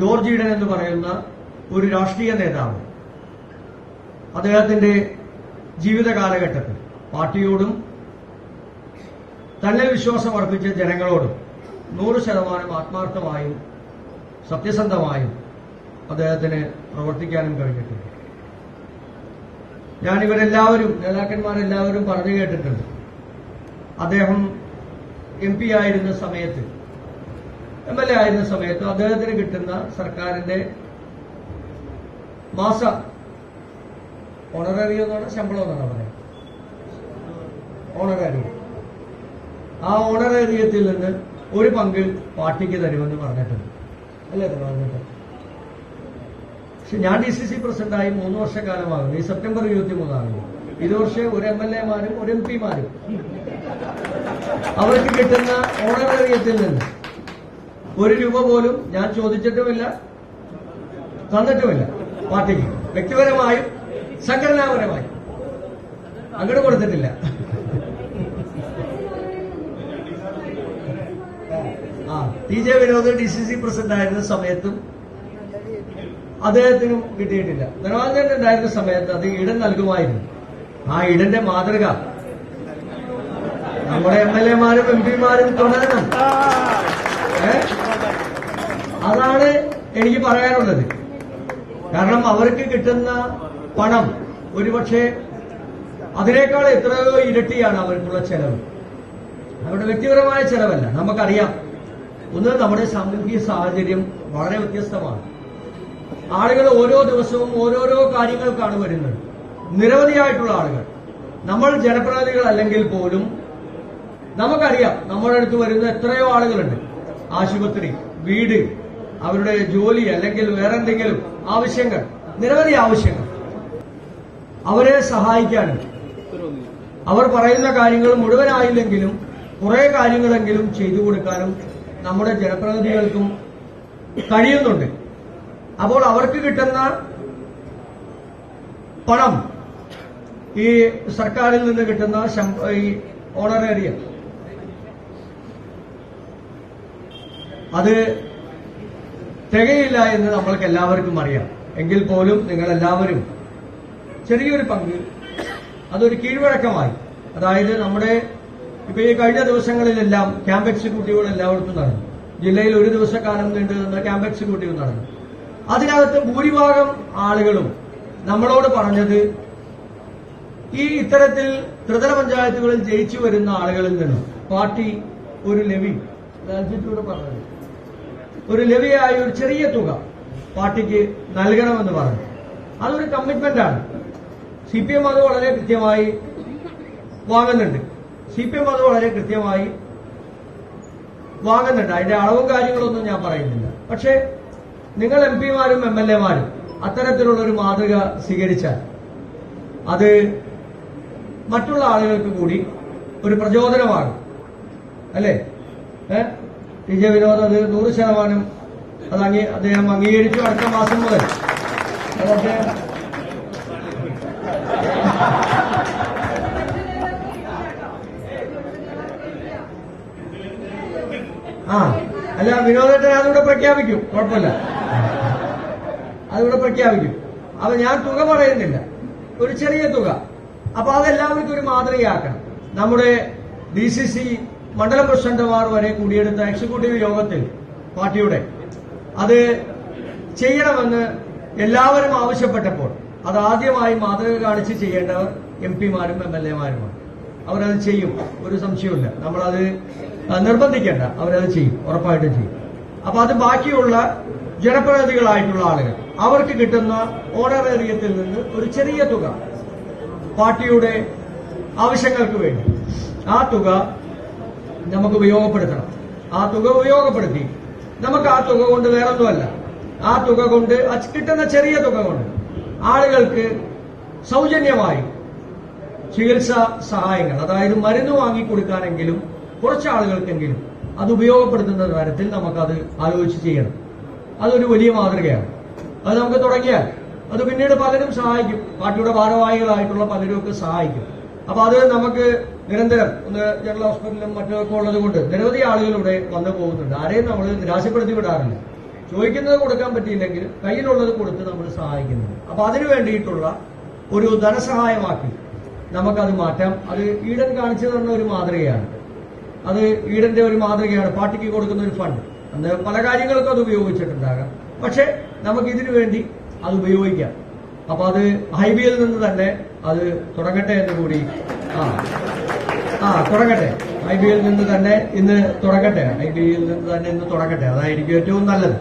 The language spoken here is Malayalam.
ജോർജ് ഈഡൻ എന്ന് പറയുന്ന ഒരു രാഷ്ട്രീയ നേതാവ്. അദ്ദേഹത്തിന്റെ ജീവിത കാലഘട്ടത്തിൽ പാർട്ടിയോടും തന്നെ വിശ്വാസം അർപ്പിച്ച ജനങ്ങളോടും നൂറ് ശതമാനം ആത്മാർത്ഥമായും സത്യസന്ധമായും അദ്ദേഹത്തിന് പ്രവർത്തിക്കാനും കഴിഞ്ഞിട്ടുണ്ട്. ഞാൻ ഇവരെല്ലാവരും നേതാക്കന്മാരെല്ലാവരും പറഞ്ഞു കേട്ടിട്ടുണ്ട്. അദ്ദേഹം എം പി ആയിരുന്ന സമയത്ത് എം എൽ എ ആയിരുന്ന സമയത്ത് അദ്ദേഹത്തിന് കിട്ടുന്ന സർക്കാരിന്റെ മാസ ഓണററി എന്നാണ് ശമ്പളം എന്നാണ് പറയുന്നത്. ഓണററി ആ ഓണറേറിയത്തിൽ നിന്ന് ഒരു പങ്ക് പാർട്ടിക്ക് തരുമെന്ന് പറഞ്ഞിട്ടുണ്ട്. അല്ലേ പറഞ്ഞിട്ട്? പക്ഷെ ഞാൻ ഡി സി സി പ്രസിഡന്റായി മൂന്ന് വർഷക്കാലമാകുന്നു. ഈ സെപ്റ്റംബർ ഇരുപത്തി മൂന്നാകുന്നു ഇത് വർഷം ഒരു എം എൽ എമാരും ഒരു എം പിമാരും അവർക്ക് കിട്ടുന്ന ഓണറേറിയത്തിൽ നിന്ന്. ഒരു രൂപ പോലും ഞാൻ ചോദിച്ചിട്ടുമില്ല തന്നിട്ടുമില്ല. പാർട്ടിക്ക് വ്യക്തിപരമായും സംഘടനാപരമായും. അങ്ങോട്ട് കൊടുത്തിട്ടില്ല. ആ T J Vinod D C C president ആയിരുന്ന സമയത്തും അദ്ദേഹത്തിനും കിട്ടിയിട്ടില്ല. ധനവാദൻ ഉണ്ടായിരുന്ന സമയത്ത് അത് ഇടം നൽകുമായിരുന്നു. ആ ഇടന്റെ മാതൃക നമ്മുടെ എം എൽ എമാരും എം പിമാരും തുടരണം. ഏ? അതാണ് എനിക്ക് പറയാനുള്ളത്. കാരണം അവർക്ക് കിട്ടുന്ന പണം ഒരുപക്ഷെ അതിനേക്കാൾ എത്രയോ ഇരട്ടിയാണ് അവർക്കുള്ള ചെലവ്. അവരുടെ വ്യക്തിപരമായ ചെലവല്ല. നമുക്കറിയാം. ഒന്ന് നമ്മുടെ സാമൂഹിക സാഹചര്യം വളരെ വ്യത്യസ്തമാണ്. ആളുകൾ ഓരോ ദിവസവും ഓരോരോ കാര്യങ്ങൾക്കാണ് വരുന്നത്. നിരവധിയായിട്ടുള്ള ആളുകൾ. നമ്മൾ ജനപ്രതിനിധികൾ അല്ലെങ്കിൽ പോലും നമുക്കറിയാം നമ്മുടെ അടുത്ത് വരുന്ന എത്രയോ ആളുകളുണ്ട്. ആശുപത്രി വീട് അവരുടെ ജോലി അല്ലെങ്കിൽ വേറെ എന്തെങ്കിലും ആവശ്യങ്ങൾ നിരവധി ആവശ്യങ്ങൾ. അവരെ സഹായിക്കാൻ അവർ പറയുന്ന കാര്യങ്ങൾ മുഴുവനായില്ലെങ്കിലും കുറെ കാര്യങ്ങളെങ്കിലും ചെയ്തു കൊടുക്കാനും നമ്മുടെ ജനപ്രതിനിധികൾക്കും കഴിയുന്നുണ്ട്. അപ്പോൾ അവർക്ക് കിട്ടുന്ന പണം ഈ സർക്കാരിൽ നിന്ന് കിട്ടുന്ന ഈ ഓണറേറിയം. അത് തികയില്ല എന്ന് നമ്മൾക്ക് എല്ലാവർക്കും അറിയാം. എങ്കിൽ പോലും നിങ്ങൾ എല്ലാവരും ചെറിയൊരു പങ്ക് അതൊരു കീഴ്വഴക്കമായി. അതായത് നമ്മുടെ ഇപ്പൊ ഈ കഴിഞ്ഞ ദിവസങ്ങളിലെല്ലാം ക്യാമ്പ് എക്സിക്യൂട്ടീവുകൾ എല്ലായിടത്തും നടന്നു. ജില്ലയിൽ ഒരു ദിവസക്കാലം നീണ്ടു നിന്ന ക്യാമ്പ് എക്സിക്യൂട്ടീവ് നടന്നു. അതിനകത്ത് ഭൂരിഭാഗം ആളുകളും നമ്മളോട് പറഞ്ഞത് ഈ ഇത്തരത്തിൽ ത്രിതല പഞ്ചായത്തുകളിൽ ജയിച്ചു വരുന്ന ആളുകളിൽ നിന്നും. പാർട്ടി ഒരു ലെവി. രാജ്യത്തൂടെ പറഞ്ഞത്. ഒരു ലെവിയായ ഒരു ചെറിയ തുക പാർട്ടിക്ക് നൽകണമെന്ന് പറഞ്ഞു. അതൊരു കമ്മിറ്റ്മെന്റ് ആണ്. സി പി എം അത് വളരെ കൃത്യമായി വാങ്ങുന്നുണ്ട്. സി പി എം അത് വളരെ കൃത്യമായി വാങ്ങുന്നുണ്ട്. അതിന്റെ അളവും കാര്യങ്ങളൊന്നും ഞാൻ പറയുന്നില്ല. പക്ഷേ നിങ്ങൾ എം പിമാരും എം എൽ എമാരും അത്തരത്തിലുള്ള ഒരു മാതൃക സ്വീകരിച്ചാൽ അത് മറ്റുള്ള ആളുകൾക്ക് കൂടി ഒരു പ്രചോദനമാകും അല്ലേ? ഏ? ജെ വിനോദ് അത് നൂറ് ശതമാനം അത് അംഗീ അദ്ദേഹം അംഗീകരിച്ചു അടുത്ത മാസം മുതൽ. ആ അല്ല വിനോദേട്ടൻ അതിവിടെ പ്രഖ്യാപിക്കും. കുഴപ്പമില്ല. അതിവിടെ പ്രഖ്യാപിക്കും. അപ്പൊ ഞാൻ തുക പറയുന്നില്ല. ഒരു ചെറിയ തുക. അപ്പൊ അതെല്ലാവർക്കും ഒരു മാതൃകയാക്കണം. നമ്മുടെ ഡി സി സി മണ്ഡലം പ്രസിഡന്റുമാർ വരെ കൂടിയെടുത്ത എക്സിക്യൂട്ടീവ് യോഗത്തിൽ പാർട്ടിയുടെ. അത് ചെയ്യണമെന്ന് എല്ലാവരും ആവശ്യപ്പെട്ടപ്പോൾ അത് ആദ്യമായി മാതൃക കാണിച്ച് ചെയ്യേണ്ടവർ എം പിമാരും എം എൽ എമാരുമാണ്. അവരത് ചെയ്യും. ഒരു സംശയമില്ല നമ്മളത് നിർബന്ധിക്കേണ്ട. അവരത് ചെയ്യും. ഉറപ്പായിട്ടും ചെയ്യും. അപ്പൊ അത് ബാക്കിയുള്ള ജനപ്രതിനിധികളായിട്ടുള്ള ആളുകൾ. അവർക്ക് കിട്ടുന്ന ഓണറേറിയത്തിൽ നിന്ന് ഒരു ചെറിയ തുക പാർട്ടിയുടെ ആവശ്യങ്ങൾക്ക് വേണ്ടി. ആ തുക നമുക്ക് ഉപയോഗപ്പെടുത്തണം. ആ തുക ഉപയോഗപ്പെടുത്തി. നമുക്ക് ആ തുക കൊണ്ട് വേറൊന്നുമല്ല. ആ തുക കൊണ്ട് കിട്ടുന്ന ചെറിയ തുക കൊണ്ട് ആളുകൾക്ക് സൗജന്യമായി ചികിത്സാ സഹായങ്ങൾ അതായത് മരുന്ന് വാങ്ങിക്കൊടുക്കാനെങ്കിലും കുറച്ച് ആളുകൾക്കെങ്കിലും അത് ഉപയോഗപ്പെടുത്തുന്ന തരത്തിൽ നമുക്കത് ആലോചിച്ച് ചെയ്യണം. അതൊരു വലിയ മാതൃകയാണ്. അത് നമുക്ക് തുടങ്ങിയാൽ അത് പിന്നീട് പലരും സഹായിക്കും. പാർട്ടിയുടെ ഭാരവാഹികളായിട്ടുള്ള പലരും ഒക്കെ സഹായിക്കും. അപ്പൊ അത് നമുക്ക് നിരന്തരം ഒന്ന് ജനറൽ ഹോസ്പിറ്റലിലും മറ്റൊക്കെ ഉള്ളത് കൊണ്ട് നിരവധി ആളുകൾ ഇവിടെ വന്നു പോകുന്നുണ്ട്. ആരെയും നമ്മൾ നിരാശപ്പെടുത്തി വിടാറില്ല. ചോദിക്കുന്നത് കൊടുക്കാൻ പറ്റിയില്ലെങ്കിൽ കയ്യിലുള്ളത് കൊടുത്ത് നമ്മൾ സഹായിക്കുന്നുണ്ട്. അപ്പൊ അതിനു വേണ്ടിയിട്ടുള്ള ഒരു ധനസഹായമാക്കി നമുക്കത് മാറ്റാം. അത് ഈഡൻ കാണിച്ചു തന്ന ഒരു മാതൃകയാണ്. അത് ഈഡന്റെ ഒരു മാതൃകയാണ്. പാർട്ടിക്ക് കൊടുക്കുന്ന ഒരു ഫണ്ട്. അന്ന് പല കാര്യങ്ങൾക്കും അത് ഉപയോഗിച്ചിട്ടുണ്ടാകാം. പക്ഷെ നമുക്ക് ഇതിനു വേണ്ടി അത് ഉപയോഗിക്കാം. അപ്പൊ അത് ഹൈബിയിൽ നിന്ന് തന്നെ അത് തുടങ്ങട്ടെ എന്ന് കൂടി ആ. ആ തുടങ്ങട്ടെ. ഐ ബിയിൽ നിന്ന് തന്നെ ഇന്ന് തുടങ്ങട്ടെ. ഐ ബിയിൽ നിന്ന് തന്നെ ഇന്ന് തുടങ്ങട്ടെ. അതായിരിക്കും ഏറ്റവും നല്ലത്.